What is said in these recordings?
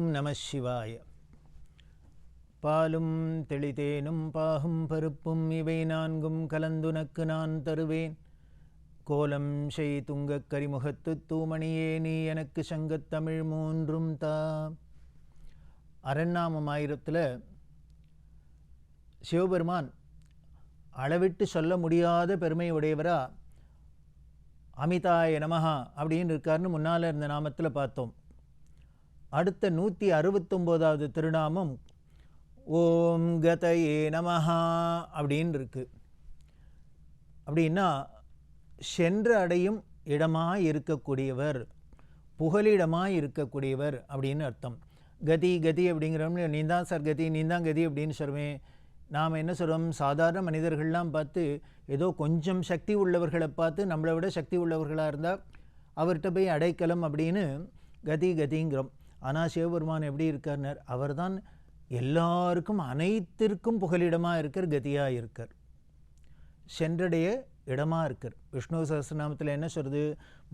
நம சிவாய. பாலும் தெளிதேனும் பாகும் பருப்பும் இவை நான்கும் கலந்துனக்கு நான் தருவேன். கோலம் செய் துங்கக் கரிமுகத்து தூமணியே நீ எனக்கு சங்கத்தமிழ் மூன்றும் தா. அரண்நாமம் ஆயிரத்தில் சிவபெருமான் அளவிட்டு சொல்ல முடியாத பெருமை உடையவரா அமிதாய நமஹா அப்படின்னு இருக்காருன்னு முன்னால் இருந்த நாமத்தில் பார்த்தோம். அடுத்த நூற்றி அறுபத்தொம்போதாவது திருநாமம் ஓம் கதயே நமஹா அப்படின்னு இருக்கு அப்படின்னா சென்று அடையும் இடமாக இருக்கக்கூடியவர் புகலிடமாக இருக்கக்கூடியவர் அப்படின்னு அர்த்தம். கதி கதி அப்படிங்கிறவங்க நீ தான் சார் கதி நீ தான் கதி அப்படின்னு சொல்லுவேன் நாம் என்ன சொல்கிறோம் சாதாரண மனிதர்கள்லாம் பார்த்து ஏதோ கொஞ்சம் சக்தி உள்ளவர்களை பார்த்து நம்மளை விட சக்தி உள்ளவர்களாக இருந்தால் அவர்கிட்ட போய் அடைக்கலம் அப்படின்னு கதி கதிங்கிறோம். ஆனால் சிவபெருமான் எப்படி இருக்கார்னர்? அவர்தான் எல்லாருக்கும் அனைத்திற்கும் புகலிடமாக இருக்கார் கதியாக இருக்கார். சென்றடைய இடமாக இருக்கார். விஷ்ணு சஹசிரநாமத்தில் என்ன சொல்கிறது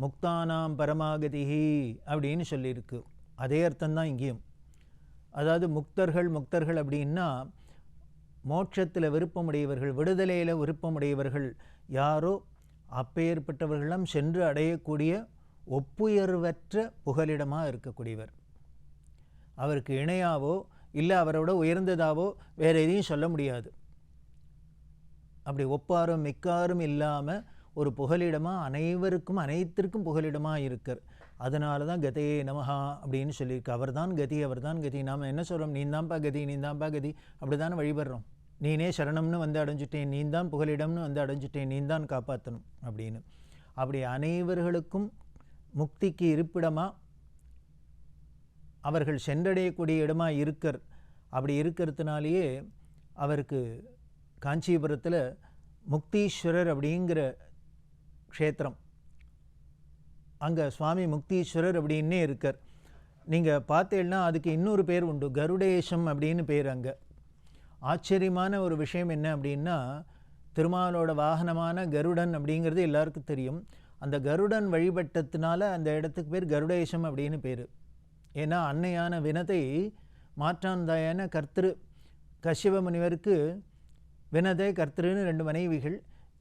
முக்தானாம் பரமாகதிஹி அப்படின்னு சொல்லியிருக்கு. அதே அர்த்தம்தான் இங்கேயும். அதாவது முக்தர்கள் முக்தர்கள் அப்படின்னா மோட்சத்தில் விருப்பமுடையவர்கள் விடுதலையில் விருப்பமுடையவர்கள் யாரோ அப்பேற்பட்டவர்களெல்லாம் சென்று அடையக்கூடிய ஒப்புயர்வற்ற புகலிடமாக இருக்கக்கூடியவர். அவருக்கு இணையாவோ இல்லை அவரோட உயர்ந்ததாவோ வேறு எதையும் சொல்ல முடியாது. அப்படி ஒப்பாரும் மிக்காரும் இல்லாமல் ஒரு புகலிடமாக அனைவருக்கும் அனைத்திற்கும் புகலிடமாக இருக்கார் அதனால தான் கதையே நமஹா அப்படின்னு சொல்லியிருக்கு. அவர் தான் கதி அவர் தான் கதி. நாம் என்ன சொல்கிறோம் நீ தான்ப்பா கதி நீ தான்ப்பா கதி. அப்படி தானே வழிபடுறோம். நீனே சரணம்னு வந்து அடைஞ்சிட்டேன். நீ தான் புகலிடம்னு வந்து அடைஞ்சிட்டேன். நீ தான் காப்பாற்றணும் அப்படின்னு. அப்படி அனைவர்களுக்கும் முக்திக்கு இருப்பிடமாக அவர்கள் சென்றடையக்கூடிய இடமாக இருக்கர். அப்படி இருக்கிறதுனாலேயே அவருக்கு காஞ்சிபுரத்தில் முக்தீஸ்வரர் அப்படிங்கிற க்ஷேத்திரம். அங்கே சுவாமி முக்தீஸ்வரர் அப்படின்னே இருக்கார். நீங்கள் பார்த்தீங்கன்னா அதுக்கு இன்னொரு பேர் உண்டு கருடேசம் அப்படின்னு பேர் அங்கே. ஆச்சரியமான ஒரு விஷயம் என்ன அப்படின்னா திருமாலோட வாகனமான கருடன் அப்படிங்கிறது எல்லாருக்கும் தெரியும். அந்த கருடன் வழிபட்டத்தினால அந்த இடத்துக்கு பேர் கருடேசம் அப்படின்னு பேர். ஏன்னா அன்னையான வினதை மாற்றாந்தாயான கர்த்திரு கஷ்யப முனிவருக்கு வினதை கர்த்தருன்னு ரெண்டு மனைவிகள்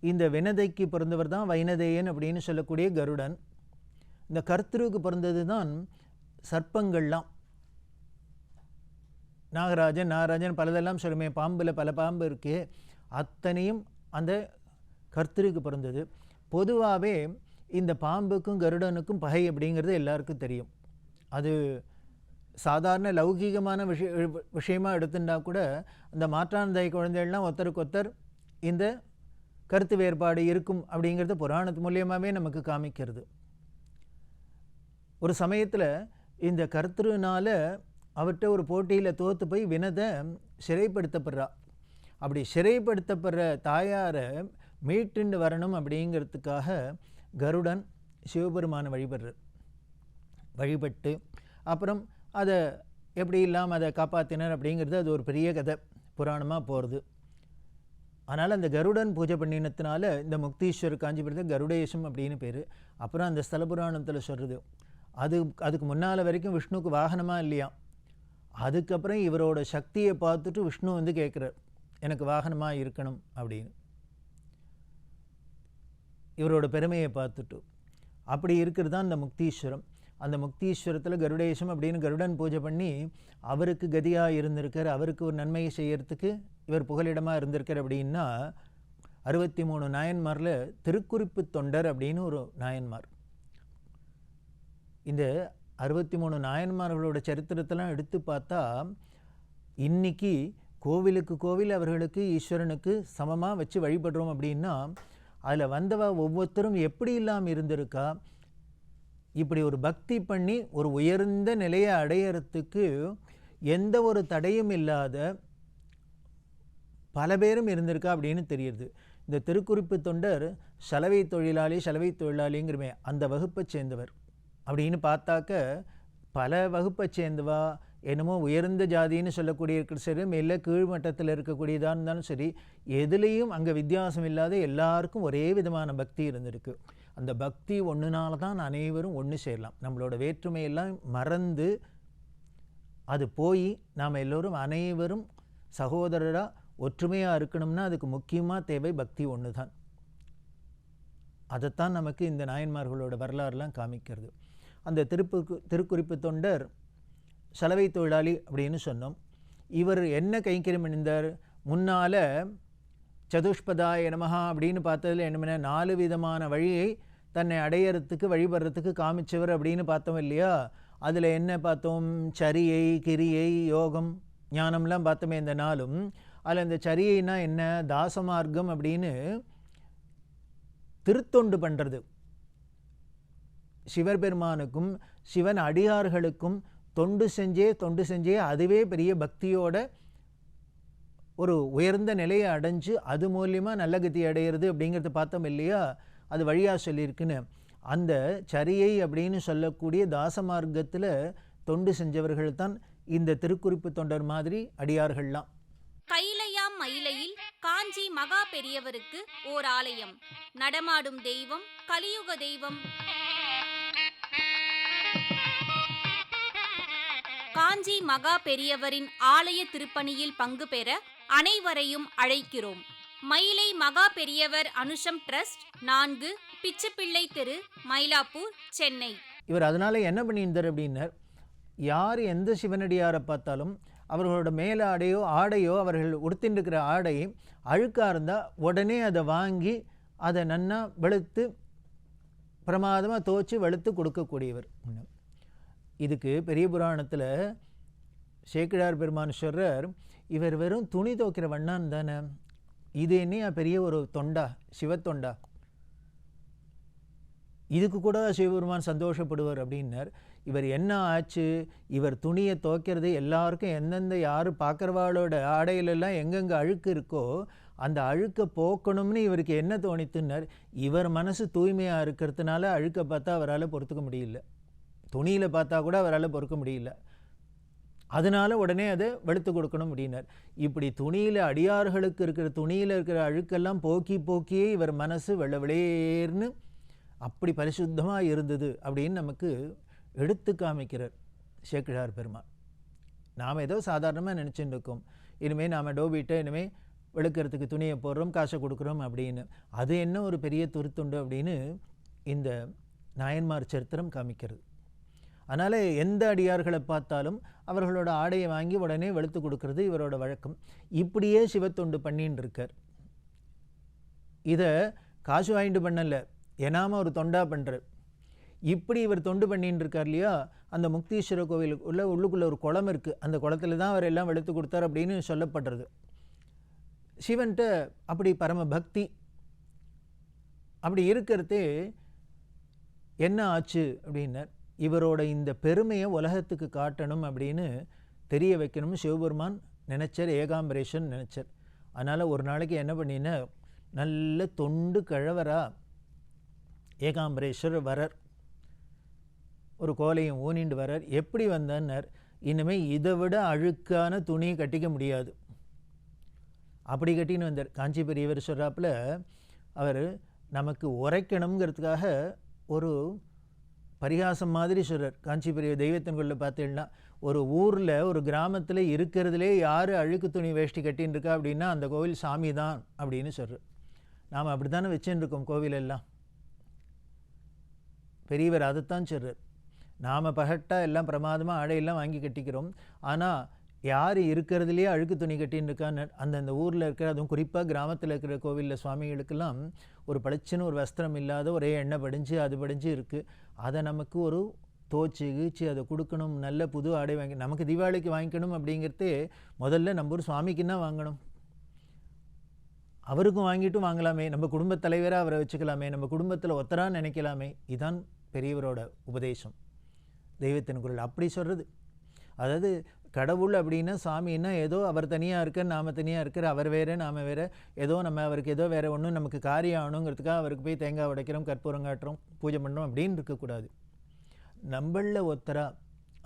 இந்த வினதைக்கு பிறந்தவர் தான் வைனதேயன் அப்படின்னு சொல்லக்கூடிய கருடன். இந்த கர்த்தருக்கு பிறந்தது தான் சர்ப்பங்கள்லாம். நாகராஜன் நாகராஜன் பலதெல்லாம் சொல்லுமே பாம்பில் பல பாம்பு இருக்கு அத்தனையும் அந்த கர்த்தருக்கு பிறந்தது பொதுவாகவே இந்த பாம்புக்கும் கருடனுக்கும் பகை அப்படிங்கிறது எல்லாருக்கும் தெரியும். அது சாதாரண லௌகீகமான விஷய விஷயமாக எடுத்துட்டா கூட அந்த மாற்றாந்தை குழந்தைகள்லாம் ஒருத்தருக்கு ஒருத்தர் இந்த கருத்து வேறுபாடு இருக்கும் அப்படிங்கிறது புராணத்து மூலியமாகவே நமக்கு காமிக்கிறது. ஒரு சமயத்தில் இந்த கருத்துனால அவர்கிட்ட ஒரு போட்டியில் தோற்று போய் வினதை சிறைப்படுத்தப்படுறா. அப்படி சிறைப்படுத்தப்படுற தாயாரை மீட்டுண்டு வரணும் அப்படிங்கிறதுக்காக கருடன் சிவபெருமானை வழிபடுறார். வழிபட்டு அப்புறம் அதை எப்படி இல்லாமல் அதை காப்பாற்றினர் அப்படிங்கிறது அது ஒரு பெரிய கதை புராணமாக போகிறது அதனால் அந்த கருடன் பூஜை பண்ணினத்தினால இந்த முக்தீஸ்வர் காஞ்சிபுரத்தில் கருடேசம் அப்படின்னு பேர். அப்புறம் அந்த ஸ்தல புராணத்தில் சொல்கிறது அது அதுக்கு முன்னால் வரைக்கும் விஷ்ணுவுக்கு வாகனமாக இல்லையா? அதுக்கப்புறம் இவரோட சக்தியை பார்த்துட்டு விஷ்ணு வந்து கேட்குறார் எனக்கு வாகனமாக இருக்கணும் அப்படின்னு. இவரோட பெருமையை பார்த்துட்டு அப்படி இருக்கிறது தான் இந்த முக்தீஸ்வரம். அந்த முக்தீஸ்வரத்தில் கருடேசம் அப்படின்னு கருடன் பூஜை பண்ணி அவருக்கு கதியாக இருந்திருக்கார் அவருக்கு ஒரு நன்மையை செய்யறதுக்கு இவர் புகலிடமாக இருந்திருக்கார் அப்படின்னா அறுபத்தி மூணு நாயன்மாரில் திருக்குறிப்பு தொண்டர் அப்படின்னு ஒரு நாயன்மார். இந்த அறுபத்தி மூணு நாயன்மார்களோட சரித்திரத்தெல்லாம் எடுத்து பார்த்தா இன்னைக்கு கோவிலுக்கு கோவில் அவர்களுக்கு ஈஸ்வரனுக்கு சமமாக வச்சு வழிபடுறோம் அப்படின்னா அதில் வந்தவ ஒவ்வொருத்தரும் எப்படி இல்லாமல் இருந்திருக்கா இப்படி ஒரு பக்தி பண்ணி ஒரு உயர்ந்த நிலையை அடையறதுக்கு எந்த ஒரு தடையும் இல்லாத பல பேரும் இருந்திருக்கா அப்படின்னு தெரியுது. இந்த திருக்குறிப்பு தொண்டர் சலவை தொழிலாளி சலவை தொழிலாளிங்கிறமே அந்த வகுப்பை சேர்ந்தவர். அப்படின்னு பார்த்தாக்க பல வகுப்பை சேர்ந்தவா என்னமோ உயர்ந்த ஜாதின்னு சொல்லக்கூடிய இருக்கிற சரி மேலே கீழ்மட்டத்தில் இருக்கக்கூடியதாக இருந்தாலும் சரி எதுலேயும் அங்கே வித்தியாசம் இல்லாத எல்லாருக்கும் ஒரே விதமான பக்தி இருந்திருக்கு. அந்த பக்தி ஒன்றுனால தான் அனைவரும் ஒன்று சேரலாம். நம்மளோட வேற்றுமையெல்லாம் மறந்து அது போய் நாம் எல்லோரும் அனைவரும் சகோதரராக ஒற்றுமையாக இருக்கணும்னா அதுக்கு முக்கியமாக தேவை பக்தி ஒன்று தான் அதைத்தான் நமக்கு இந்த நாயன்மார்களோட வரலாறுலாம் காமிக்கிறது. அந்த திருப்பு திருக்குறிப்பு தொண்டர் சலவை தொழிலாளி அப்படின்னு சொன்னோம். இவர் என்ன கைங்கரியம் இணைந்தார் முன்னால் சதுஷ்பதாய என்னமஹா அப்படின்னு பார்த்ததுல என்னமென்ன நாலு விதமான வழியை தன்னை அடையறதுக்கு வழிபடுறதுக்கு காமிச்சவர் அப்படின்னு பார்த்தோம் இல்லையா? அதில் என்ன பார்த்தோம்? சரியை கிரியை யோகம் ஞானம்லாம் பார்த்தோமே இந்த நாளும். அதில் இந்த சரியைனா என்ன? தாசமார்க்கம் அப்படின்னு திருத்தொண்டு பண்ணுறது சிவபெருமானுக்கும் சிவன் அடியார்களுக்கும் தொண்டு செஞ்சே தொண்டு செஞ்சே அதுவே பெரிய பக்தியோட ஒரு உயர்ந்த நிலையை அடைஞ்சு அது மூலியமாக நல்ல கதி அடையிறது அப்படிங்கிறத பார்த்தோம் இல்லையா? அது வழியாக சொல்லியிருக்குன்னு. அந்த சரியை அப்படின்னு சொல்லக்கூடிய தாசமார்க்கத்தில் தொண்டு செஞ்சவர்கள் தான் இந்த திருக்குறிப்பு தொண்டர் மாதிரி அடியார்கள்லாம். கைலையாம் மயிலையில் காஞ்சி மகா பெரியவருக்கு ஓர் ஆலயம். நடமாடும் தெய்வம் கலியுக தெய்வம். காஞ்சி மகா பெரியவரின் ஆலய திருப்பணியில் பங்கு பெற அனைவரையும் அழைக்கிறோம். மயிலை மகா பெரியவர் அனுஷம் ட்ரஸ்ட் நான்கு பிச்சுப்பிள்ளை தெரு மயிலாப்பூர் சென்னை. இவர் அதனால் என்ன பண்ணியிருந்தார் அப்படின்னார் யார் எந்த சிவனடியாரை பார்த்தாலும் அவர்களோட மேலாடையோ ஆடையோ ஆடையோ அவர்கள் உடுத்தின்றிருக்கிற ஆடை அழுக்காக இருந்தால் உடனே அதை வாங்கி அதை நன்னா வெளுத்து பிரமாதமாக துவச்சி வெளுத்து கொடுக்கக்கூடியவர். இதுக்கு பெரிய புராணத்தில் சேக்கிழார் பெருமான் சொல்கிறார் இவர் வெறும் துணி துவைக்கிற வண்ணான் தானே இது என்னையா பெரிய ஒரு தொண்டா சிவத்தொண்டா? இதுக்கு கூட சிவபெருமான் சந்தோஷப்படுவார் அப்படின்னார். இவர் என்ன ஆச்சு? இவர் துணியை துவைக்கிறது எல்லாருக்கும் எந்தெந்த யார் பார்க்குறவாளோட ஆடையிலெல்லாம் எங்கெங்கே அழுக்கு இருக்கோ அந்த அழுக்கை போக்கணும்னு இவருக்கு என்ன தோணித்துன்னார். இவர் மனசு தூய்மையாக இருக்கிறதுனால அழுக்கை பார்த்தா அவரால் பொறுத்துக்க முடியல. துணியில் பார்த்தா கூட அவரால் பொறுக்க முடியல. அதனால உடனே அதை வெளுத்து கொடுக்கணும் அப்படின்னார். இப்படி துணியில் அடியார்களுக்கு இருக்கிற துணியில் இருக்கிற அழுக்கெல்லாம் போக்கி போக்கியே இவர் மனசு வெள்ளை வெளியேர்னு அப்படி பரிசுத்தமாக இருந்தது அப்படின்னு நமக்கு எடுத்து காமிக்கிறார் சேக்கிழார் பெருமாள். நாம் ஏதோ சாதாரணமாக நினச்சிட்டு இருக்கோம். இனிமேல் நாம் டோபிட்ட இனிமேல் வெளுக்கிறதுக்கு துணியை போடுறோம் காசை கொடுக்குறோம் அப்படின்னு. அது என்ன ஒரு பெரிய துருத்துண்டு அப்படின்னு இந்த நாயன்மார் சரித்திரம் காமிக்கிறது. அதனால் எந்த அடியார்களை பார்த்தாலும் அவர்களோட ஆடையை வாங்கி உடனே வெளுத்து கொடுக்கறது இவரோட வழக்கம். இப்படியே சிவத்தொண்டு பண்ணின்னு இருக்கார் இதை காசு வாங்கிட்டு பண்ணலை எனாம ஒரு தொண்டா பண்ணுறார் இப்படி இவர் தொண்டு பண்ணின்னு இருக்கார் இல்லையா? அந்த முக்தீஸ்வர கோவிலுக்கு உள்ள உள்ளுக்குள்ளே ஒரு குளம் இருக்குது அந்த குளத்துல தான் அவர் எல்லாம் வெளுத்து கொடுத்தார் அப்படின்னு சொல்லப்படுறது. சிவன்கிட்ட அப்படி பரம பக்தி. அப்படி இருக்கிறது என்ன ஆச்சு அப்படின்னார். இவரோட இந்த பெருமையை உலகத்துக்கு காட்டணும் அப்படின்னு தெரிய வைக்கணும்னு சிவபெருமான் நினைச்சார் ஏகாம்பரேஷன் நினச்சார். அதனால் ஒரு நாளைக்கு என்ன பண்ணினா நல்ல தொண்டு கிழவரா ஏகாம்பரேஸ்வரர் வரர் ஒரு கோலையும் ஊனிண்டு வரார் எப்படி வந்தார் இனிமேல் இதை விட அழுக்கான துணியை கட்டிக்க முடியாது. அப்படி கட்டின்னு வந்தார். காஞ்சி பெரியவர் சொல்கிறாப்புல அவர் நமக்கு உரைக்கணுங்கிறதுக்காக ஒரு பரிகாசம் மாதிரி சொல்கிறார் காஞ்சி பெரிய தெய்வத்தின் பார்த்தீங்கன்னா ஒரு ஊரில் ஒரு கிராமத்தில் இருக்கிறதுலே யார் அழுக்கு துணி வேஷ்டி கட்டின்னு இருக்கா அப்படின்னா அந்த கோவில் சாமி தான் அப்படின்னு சொல்கிறார் நாம் அப்படி தானே வச்சுன்னு இருக்கோம் கோவிலெல்லாம் பெரியவர் அதைத்தான் சொல்கிறார் நாம் பகட்டாக எல்லாம் பிரமாதமாக ஆடையெல்லாம் வாங்கி கட்டிக்கிறோம். ஆனால் யார் இருக்கிறதுலையே அழுக்கு துணி கட்டின்னு இருக்கான்னு அந்தந்த ஊரில் இருக்கிற அதுவும் குறிப்பாக கிராமத்தில் இருக்கிற கோவிலில் சுவாமிகளுக்கெல்லாம் ஒரு பளிச்சுன்னு ஒரு வஸ்திரம் இல்லாத ஒரே எண்ணெய் படிஞ்சு அது படிஞ்சு இருக்குது அதை நமக்கு ஒரு தோச்சு கீச்சு அதை கொடுக்கணும் நல்ல புது ஆடை வாங்கி நமக்கு தீபாவளிக்கு வாங்கிக்கணும் அப்படிங்கிறதே முதல்ல நம்ம ஒரு சுவாமிக்குன்னா வாங்கணும். அவருக்கும் வாங்கிட்டும் வாங்கலாமே நம்ம குடும்பத் தலைவராக அவரை வச்சுக்கலாமே நம்ம குடும்பத்தில் ஒத்தராக நினைக்கலாமே. இதுதான் பெரியவரோட உபதேசம். தெய்வத்தின் குரல். அப்படி சொல்கிறது அதாவது கடவுள் அப்படின்னா சாமின்னா ஏதோ அவர் தனியாக இருக்க நாம் தனியாக இருக்கிற அவர் வேறு நாம் வேறு ஏதோ நம்ம அவருக்கு ஏதோ வேறு ஒன்றும் நமக்கு காரியம் ஆகணுங்கிறதுக்காக அவருக்கு போய் தேங்காய் உடைக்கிறோம் கற்பூரம் காட்டுறோம் பூஜை பண்ணுறோம் அப்படின்னு இருக்கக்கூடாது. நம்மளில் ஒருத்தராக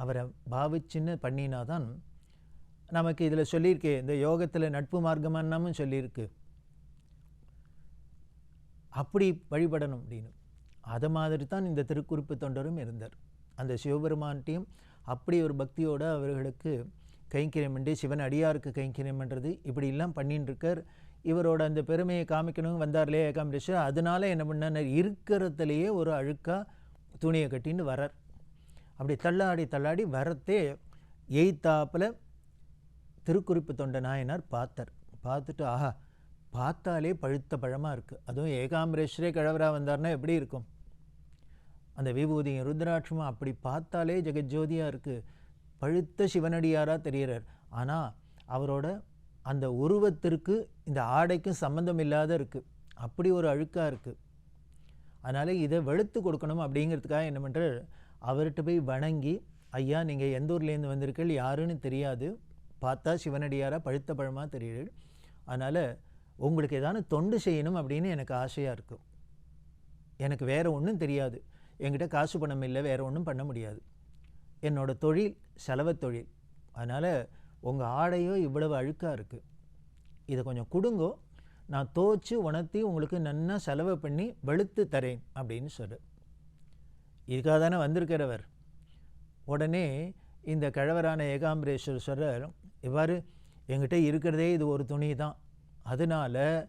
அவரை பாவிச்சுன்னு பண்ணினா தான் நமக்கு இதில் சொல்லியிருக்கே இந்த யோகத்தில் நட்பு மார்க்கமானமும் சொல்லியிருக்கு. அப்படி வழிபடணும் அப்படின்னு. அதை மாதிரி தான் இந்த திருக்குறிப்பு தொண்டரும் இருந்தார். அந்த சிவபெருமான்ட்டையும் அப்படி ஒரு பக்தியோடு அவர்களுக்கு கைங்கரியம் பண்ணி சிவன் அடியாருக்கு கைங்கரியம் பண்ணுறது இப்படிலாம் பண்ணின்னு இருக்கார் இவரோட அந்த பெருமையை காமிக்கணும் வந்தார்லே ஏகாம்பரேஸ்வர் அதனால என்ன பண்ணார் இருக்கிறதுலையே ஒரு அழுக்காக துணியை கட்டின்னு வரார். அப்படி தள்ளாடி தள்ளாடி வரத்தே எய்த்தாப்பில் திருக்குறிப்பு தொண்ட நாயனார் பார்த்தார். பார்த்துட்டு ஆஹா பார்த்தாலே பழுத்த பழமாக இருக்குது அதுவும் ஏகாம்பரேஸ்வரே கிழவராக வந்தார்னா எப்படி இருக்கும்? அந்த விபூதியும் ருத்ராட்சமும் அப்படி பார்த்தாலே ஜெகஜோதியாக இருக்குது பழுத்த சிவனடியாராக தெரிகிறார். ஆனால் அவரோட அந்த உருவத்திற்கு இந்த ஆடைக்கும் சம்மந்தம் இல்லாத இருக்குது அப்படி ஒரு அழுக்காக இருக்குது அதனால் இதை வெளுத்து கொடுக்கணும் அப்படிங்கிறதுக்காக என்ன பண்ணுறார் அவர்கிட்ட போய் வணங்கி ஐயா நீங்கள் எந்த ஊர்லேருந்து வந்திருக்கீள் யாருன்னு தெரியாது. பார்த்தா சிவனடியாராக பழுத்த பழமாக தெரியுது. அதனால் உங்களுக்கு ஏதாவது தொண்டு செய்யணும் அப்படின்னு எனக்கு ஆசையாக இருக்கும் எனக்கு வேறு ஒன்றும் தெரியாது. என்கிட்ட காசு பணம் இல்லை வேறு ஒன்றும் பண்ண முடியாது. என்னோடய தொழில் செலவு தொழில். அதனால் உங்கள் ஆடையோ இவ்வளவு அழுக்காக இருக்குது இதை கொஞ்சம் கொடுங்கோ. நான் தோச்சு உணர்த்தி உங்களுக்கு நன்னா செலவு பண்ணி வெளுத்து தரேன் அப்படின்னு சொல்லு. இதுக்காக தானே வந்திருக்கிறவர். உடனே இந்த கிழவரான ஏகாம்பரேஸ்வர் சொல்கிறார் இவ்வாறு எங்கிட்ட இருக்கிறதே இது ஒரு துணி தான். அதனால்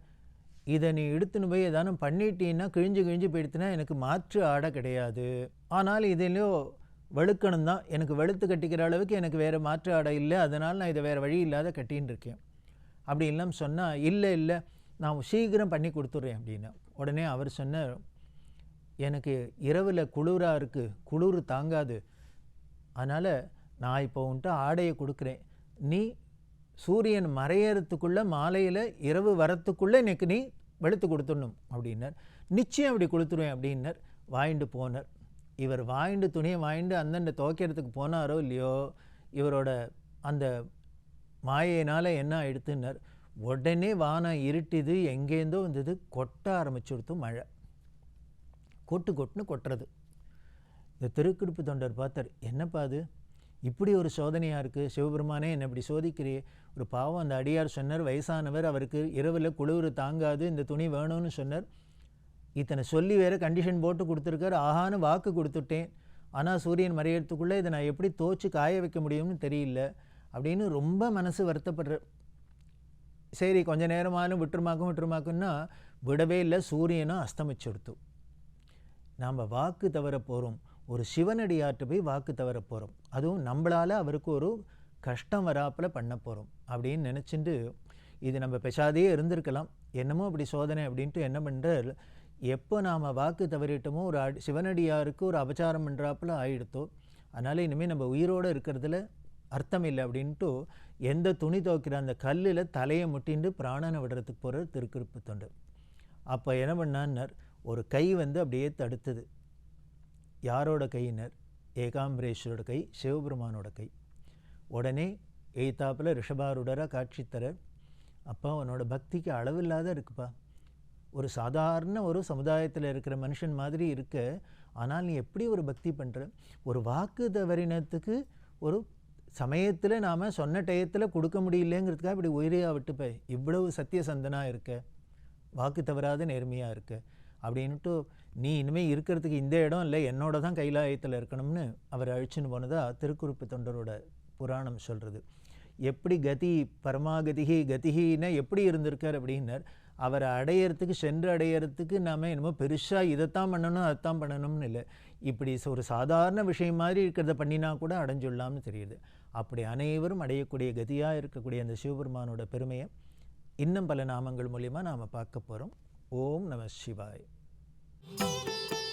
இதை நீ எடுத்துன்னு போய் ஏதானும் பண்ணிட்டீன்னா கிழிஞ்சு கிழிஞ்சு போயிடுத்துனா எனக்கு மாற்று ஆடை கிடையாது. ஆனால் இதிலையோ வெளுக்கணும் தான். எனக்கு வெளுத்து கட்டிக்கிற அளவுக்கு எனக்கு வேறு மாற்று ஆடை இல்லை. அதனால் நான் இதை வேறு வழி இல்லாத கட்டின்னு இருக்கேன். அப்படி இல்லாமல் சொன்னால் இல்லை இல்லை நான் சீக்கிரம் பண்ணி கொடுத்துட்றேன் அப்படின்னு. உடனே அவர் சொன்னார் எனக்கு இரவில் குளிராக இருக்குது குளிர் தாங்காது. அதனால் நான் இப்போ உன்ட்ட ஆடையை கொடுக்குறேன். நீ சூரியன் மறையறதுக்குள்ளே மாலையில் இரவு வரத்துக்குள்ளே எனக்கு நீ வெளுத்து கொடுத்துடணும் அப்படின்னார். நிச்சயம் அப்படி கொடுத்துருவேன் அப்படின்னார். வாங்கிட்டு போனார். இவர் வாங்கிட்டு துணியை வாங்கிட்டு அந்தண்ட துவைக்கிறதுக்கு போனாரோ இல்லையோ இவரோட அந்த மாயையினால் என்ன ஆயிடுத்துன்னார் உடனே வானம் இருட்டிது எங்கேருந்தோ வந்தது கொட்ட ஆரம்பிச்சுடுத்து மழை. கொட்டு கொட்டுன்னு கொட்டுறது. இந்த திருக்குடுப்பு தொண்டர் பார்த்தார் என்னப்பா அது? இப்படி ஒரு சோதனையாக இருக்குது சிவபெருமானே என்னை இப்படி சோதிக்கிறியே ஒரு பாவம் அந்த அடியார் சொன்னார் வயசானவர் அவருக்கு இரவில் குளிர் தாங்காது இந்த துணி வேணும்னு சொன்னார். இத்தனை சொல்லி வேறு கண்டிஷன் போட்டு கொடுத்துருக்காரு. ஆகான்னு வாக்கு கொடுத்துட்டேன். ஆனால் சூரியன் மறையறதுக்குள்ளே இதை நான் எப்படி தோச்சு காய வைக்க முடியும்னு தெரியல. அப்படின்னு ரொம்ப மனசு வருத்தப்படுற சரி கொஞ்ச நேரமாலும் விட்டுருமாக்கும் விட்டுருமாக்குன்னா விடவே இல்லை. சூரியனும் அஸ்தமிச்சுடுத்து நாம் வாக்கு தவற போகிறோம் ஒரு சிவனடியார்ட்டு போய் வாக்கு தவற போகிறோம் அதுவும் நம்மளால் அவருக்கு ஒரு கஷ்டம் வராப்பில் பண்ண போகிறோம் அப்படின்னு நினச்சிட்டு இது நம்ம பெசாதே இருந்திருக்கலாம். என்னமோ அப்படி சோதனை அப்படின்ட்டு என்ன பண்ணுறார் எப்போ நாம் வாக்கு தவறிட்டோமோ ஒரு அடி சிவனடியாருக்கு ஒரு அபச்சாரம் பண்ணுறாப்புல ஆயிடுத்தோ அதனால் இனிமேல் நம்ம உயிரோடு இருக்கிறதுல அர்த்தம் இல்லை அப்படின்ட்டு எந்த துணி துவைக்கிற அந்த கல்லில் தலையை முட்டிண்டு பிராணனை விடுறதுக்கு போகிற திருக்குறிப்பு தொண்டு. அப்போ என்ன பண்ணான்னார்? ஒரு கை வந்து அப்படியே தடுத்தது. யாரோட கையினர்? ஏகாம்பரேஸ்வரோட கை சிவபெருமானோட கை. உடனே எய்தாப்பில் ரிஷபாருடராக காட்சி தர அப்பா உன்னோட பக்திக்கு அளவில்லாத இருக்குப்பா. ஒரு சாதாரண ஒரு சமுதாயத்தில் இருக்கிற மனுஷன் மாதிரி இருக்க. ஆனால் நீ எப்படி ஒரு பக்தி பண்ணுற ஒரு வாக்கு தவறினத்துக்கு ஒரு சமயத்தில் நாம் சொன்ன டயத்தில் கொடுக்க முடியலங்கிறதுக்காக இப்படி உயிரையாக விட்டுப்ப. இவ்வளவு சத்தியசந்தனாக இருக்க. வாக்கு தவறாத நேர்மையாக இருக்க. அப்படின்ட்டு நீ இனிமேல் இருக்கிறதுக்கு இந்த இடம் இல்லை என்னோட தான் கைலாயத்தில் இருக்கணும்னு அவர் அழிச்சுன்னு போனதாக திருக்குறிப்பு தொண்டரோட புராணம் சொல்கிறது எப்படி கதி பரமாகதிகி கதிகின்னா எப்படி இருந்திருக்கார் அப்படின்னார். அவரை அடையிறதுக்கு சென்று அடையிறதுக்கு நாம் என்னமோ பெருசாக இதைத்தான் பண்ணணும் அதைத்தான் பண்ணணும்னு இல்லை. இப்படி ஒரு சாதாரண விஷயம் மாதிரி இருக்கிறத பண்ணினா கூட அடைஞ்சுடலாம்னு தெரியுது. அப்படி அனைவரும் அடையக்கூடிய கதியாக இருக்கக்கூடிய அந்த சிவபெருமானோட பெருமையை இன்னும் பல நாமங்கள் மூலிமா நாம் பார்க்க போகிறோம் ஓம் நம சிவாய். Música